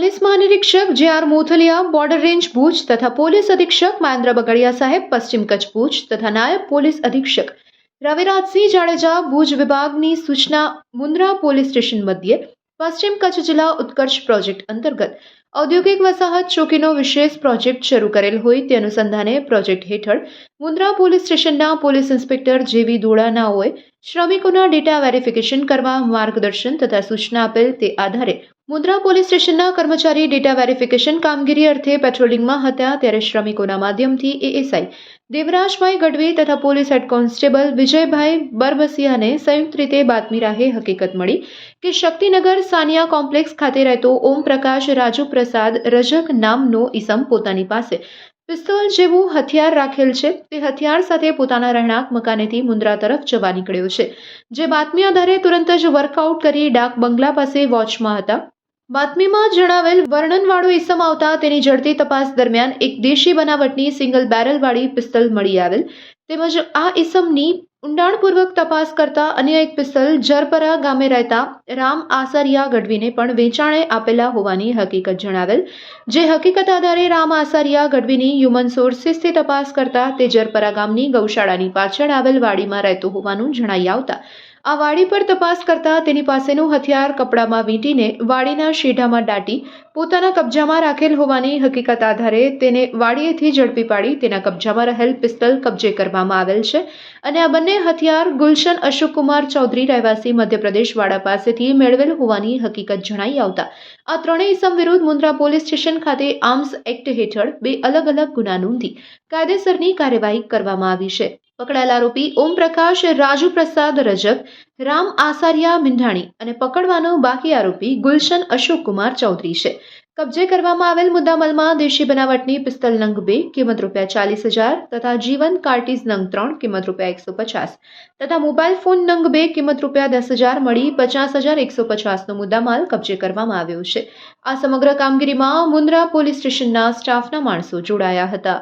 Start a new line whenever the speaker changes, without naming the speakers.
Police महानिरीक्षक J R Mothaliya, border range Bhuj तथा police अधीक्षक महेंद्र बगड़िया साहेब, पश्चिम कच्छ भूज तथा नायब पुलिस अधीक्षक रविराज सिंह जाडेजा, भूज विभाग ने सूचना मुन्द्रा पुलिस स्टेशन मध्य, पश्चिम कच्छ जिला उत्कर्ष प्रोजेक्ट अंतर्गत औद्योगिक वसाहत चौकी विशेष प्रोजेक्ट शुरू करेल हो अनुसंधाने प्रोजेक्ट हेठ मुंद्रा पुलिस स्टेशन ना पुलिस इंस्पेक्टर जे वी दोड़ाओ श्रमिकों डेटा वेरिफिकेशन करने मार्गदर्शन तथा सूचना अपेल आधार મુન્દ્રા પોલીસ સ્ટેશનના કર્મચારી ડેટા વેરિફિકેશન કામગીરી અર્થે પેટ્રોલિંગમાં હતા ત્યારે શ્રમિકોના માધ્યમથી એએસઆઈ દેવરાજભાઈ ગઢવી તથા પોલીસ હેડ કોન્સ્ટેબલ વિજયભાઈ બરબસિયાને સંયુક્ત રીતે બાતમી રાહે હકીકત મળી કે શક્તિનગર સાનિયા કોમ્પ્લેક્સ ખાતે રહેતો ઓમ પ્રકાશ રાજુ પ્રસાદ રજક નામનો ઈસમ પોતાની પાસે પિસ્તોલ જેવું હથિયાર રાખેલ છે. તે હથિયાર સાથે પોતાના રહેણાંક મકાનેથી મુન્દ્રા તરફ જવા નીકળ્યો છે. જે બાતમી આધારે તુરંત જ વર્કઆઉટ કરી ડાક બંગલા પાસે વોચમાં હતા. બાતમીમાં જણાવેલ વર્ણનવાળો ઈસમ આવતા તેની ઝડપી તપાસ દરમિયાન એક દેશી બનાવટની સિંગલ બેરલવાળી પિસ્તલ મળી આવેલ. તેમજ આ ઈસમની ઊંડાણપૂર્વક તપાસ કરતા અન્ય એક પિસ્તલ જરપરા ગામે રહેતા રામ આસારિયા ગઢવીને પણ વેચાણે આપેલા હોવાની હકીકત જણાવેલ. જે હકીકત આધારે રામ આસારિયા ગઢવીની હ્યુમન સોર્સિસથી તપાસ કરતા તે જરપરા ગામની ગૌશાળાની પાછળ આવેલ વાડીમાં રહેતો હોવાનું જણાઈ આવતા આ વાડી પર તપાસ કરતા તેની પાસેનું હથિયાર કપડામાં વીંટીને વાડીના શેઢામાં દાટી પોતાના કબજામાં રાખેલ હોવાની હકીકત આધારે તેને વાડીએથી ઝડપી પાડી તેના કબજામાં રહેલ પિસ્તલ કબજે કરવામાં આવેલ છે. અને આ બંને હથિયાર ગુલશન અશોકકુમાર ચૌધરી રહેવાસી મધ્યપ્રદેશ વાડા પાસેથી મેળવેલ હોવાની હકીકત જણાઈ આવતા આ ત્રણેય ઇસમ વિરુદ્ધ મુન્દ્રા પોલીસ સ્ટેશન ખાતે આર્મ્સ એક્ટ હેઠળ બે અલગ અલગ ગુના નોંધી કાયદેસરની કાર્યવાહી કરવામાં આવી છે. પકડાયેલ આરોપી ઓમ પ્રકાશ રાજુ પ્રસાદ રજક, રામ આસારિયા મિંઢાણી અને પકડવાનો બાકી આરોપી ગુલશન અશોક કુમાર ચૌધરી છે. કબજે કરવામાં આવેલ મુદ્દામલમાં દેશી બનાવટની પિસ્તલ નંગ બે, કિંમત રૂપિયા ચાલીસ હજાર તથા જીવન કાર્ટીઝ નંગ ત્રણ, કિંમત રૂપિયા એકસો પચાસ તથા મોબાઈલ ફોન નંગ બે, કિંમત રૂપિયા દસ હજાર મળી પચાસ હજાર એકસો પચાસનો મુદ્દામાલ કબજે કરવામાં આવ્યો છે. આ સમગ્ર કામગીરીમાં મુન્દ્રા પોલીસ સ્ટેશનના સ્ટાફના માણસો જોડાયા હતા.